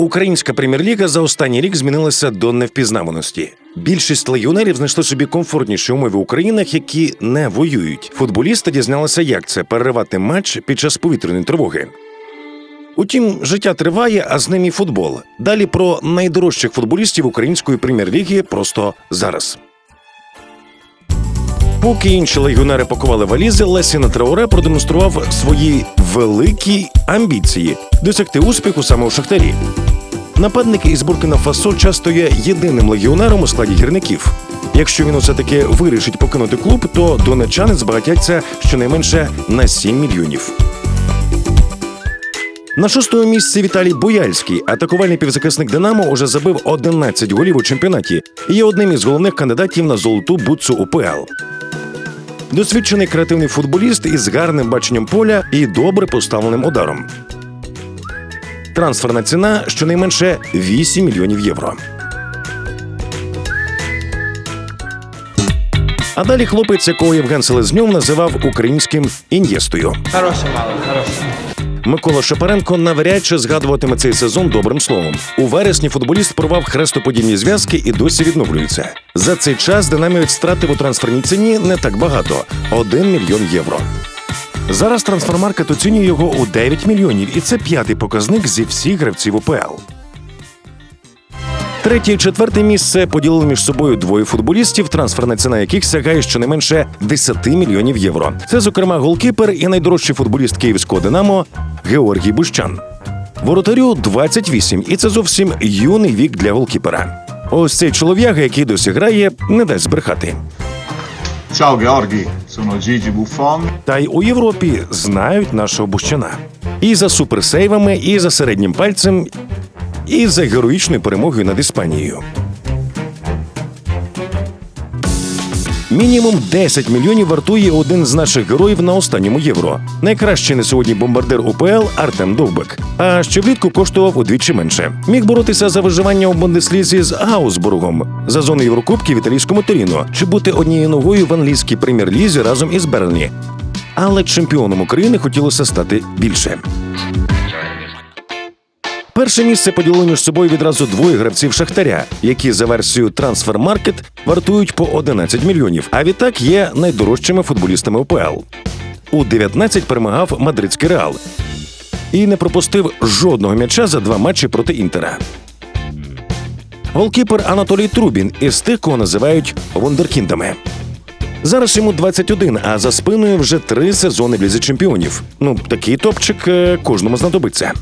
Українська прем'єр-ліга за останній рік змінилася до невпізнаваності. Більшість легіонерів знайшли собі комфортніші умови в Українах, які не воюють. Футболісти дізналися, як це переривати матч під час повітряної тривоги. Утім, життя триває, а з ним і футбол. Далі про найдорожчих футболістів української прем'єр-ліги просто зараз. Поки інші легіонери пакували валізи, Лесіна Трауре продемонстрував свої великі амбіції досягти успіху саме у Шахтарі. Нападник із Буркіна Фасо часто є єдиним легіонером у складі гірників. Якщо він усе таки вирішить покинути клуб, то донечани збагатяться щонайменше на 7 мільйонів. На шостому місці Віталій Бояльський, атакувальний півзахисник Динамо, уже забив 11 голів у чемпіонаті і є одним із головних кандидатів на золоту бутсу УПЛ. Досвідчений креативний футболіст із гарним баченням поля і добре поставленим ударом. Трансферна ціна щонайменше 8 мільйонів євро. А далі хлопець, якого Євген Селезньов називав українським ін'єстою. Хороший малый, хороший. Микола Шапаренко навряд чи згадуватиме цей сезон добрим словом. У вересні футболіст порвав хрестоподібні зв'язки і досі відновлюється. За цей час динамівець стратив у трансферній ціні не так багато 1 мільйон євро. Зараз трансфермаркет оцінює його у 9 мільйонів, і це п'ятий показник зі всіх гравців УПЛ. Третє і четверте місце поділили між собою двоє футболістів, трансферна ціна яких сягає щонайменше 10 мільйонів євро. Це, зокрема, голкіпер і найдорожчий футболіст київського Динамо Георгій Бущан. Воротарю 28, і це зовсім юний вік для голкіпера. Ось цей чолов'яга, який досі грає, не дасть збрехати. Ciao Gheorghi, sono Gigi Buffon. Та й у Європі знають нашого Бущана. І за суперсейвами, і за середнім пальцем, і за героїчною перемогою над Іспанією. Мінімум 10 мільйонів вартує один з наших героїв на останньому євро. Найкращий на сьогодні бомбардир УПЛ Артем Довбек. А ще влітку коштував удвічі менше. Міг боротися за виживання у Бундеслізі з Аусбургом, за зону Єврокубків в італійському Торіно, чи бути однією ногою в англійській прем'єр-лізі разом із Бернлі. Але чемпіоном України хотілося стати більше. Перше місце поділили між собою відразу двоє гравців Шахтаря, які за версією Трансфермаркет вартують по 11 мільйонів. А відтак є найдорожчими футболістами УПЛ. У 19 перемагав мадридський реал і не пропустив жодного м'яча за два матчі проти інтера. Голкіпер Анатолій Трубін із тих, кого називають вундеркіндами. Зараз йому 21, а за спиною вже три сезони в лізі чемпіонів. Ну, такий топчик е, кожному знадобиться.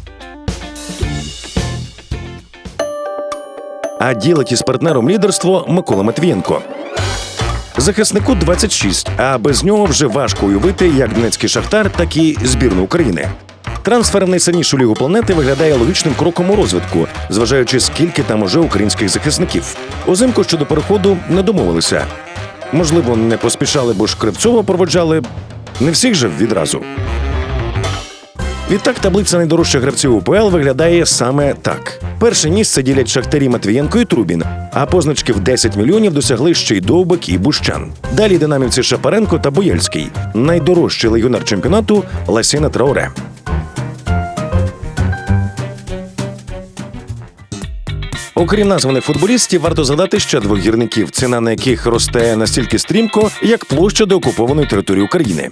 А ділить із партнером лідерство Микола Матвієнко. Захиснику 26, а без нього вже важко уявити як Донецький Шахтар, так і збірну України. Трансфер в найсильнішу лігу планети виглядає логічним кроком у розвитку, зважаючи скільки там уже українських захисників. Озимко щодо переходу не домовилися. Можливо, не поспішали, бо ж Кривцова проводжали не всіх же відразу. Відтак таблиця найдорожчих гравців УПЛ виглядає саме так: перше місце ділять Шахтарі Матвієнко і Трубін, а позначки в 10 мільйонів досягли ще й Довбик і Бущан. Далі динамівці Шапаренко та Бояльський. Найдорожчий легіонер чемпіонату Ласіна Трауре. Окрім названих футболістів, варто згадати ще двох гірників, ціна на яких росте настільки стрімко, як площа деокупованої території України.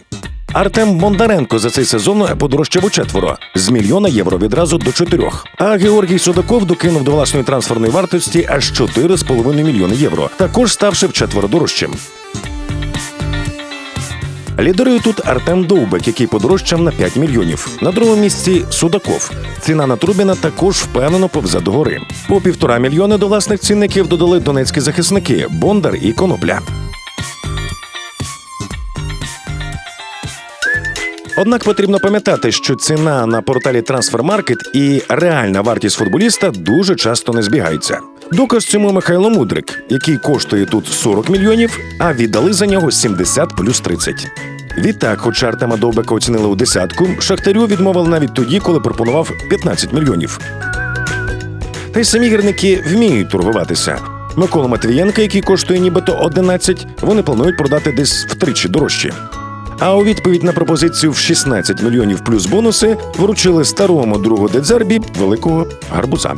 Артем Бондаренко за цей сезон подорожчав у четверо з мільйона євро відразу до чотирьох. А Георгій Судаков докинув до власної трансферної вартості аж 4,5 мільйони євро, також ставши вчетверо дорожчим. Лідерує тут Артем Довбек, який подорожчав на 5 мільйонів. На другому місці Судаков. Ціна на Трубіна також впевнено повзе до гори. По півтора мільйони до власних цінників додали донецькі захисники Бондар і Конопля. Однак потрібно пам'ятати, що ціна на порталі Трансфермаркет і реальна вартість футболіста дуже часто не збігаються. Доказ цьому Михайло Мудрик, який коштує тут 40 мільйонів, а віддали за нього 70 плюс 30. Відтак, хоча Артема Довбека оцінили у десятку, Шахтарю відмовили навіть тоді, коли пропонував 15 мільйонів. Та й самі гірники вміють торгуватися. Микола Матвієнка, який коштує нібито 11, вони планують продати десь втричі дорожче. А у відповідь на пропозицію в 16 мільйонів плюс бонуси вручили старому другу Дедзербі великого гарбуза.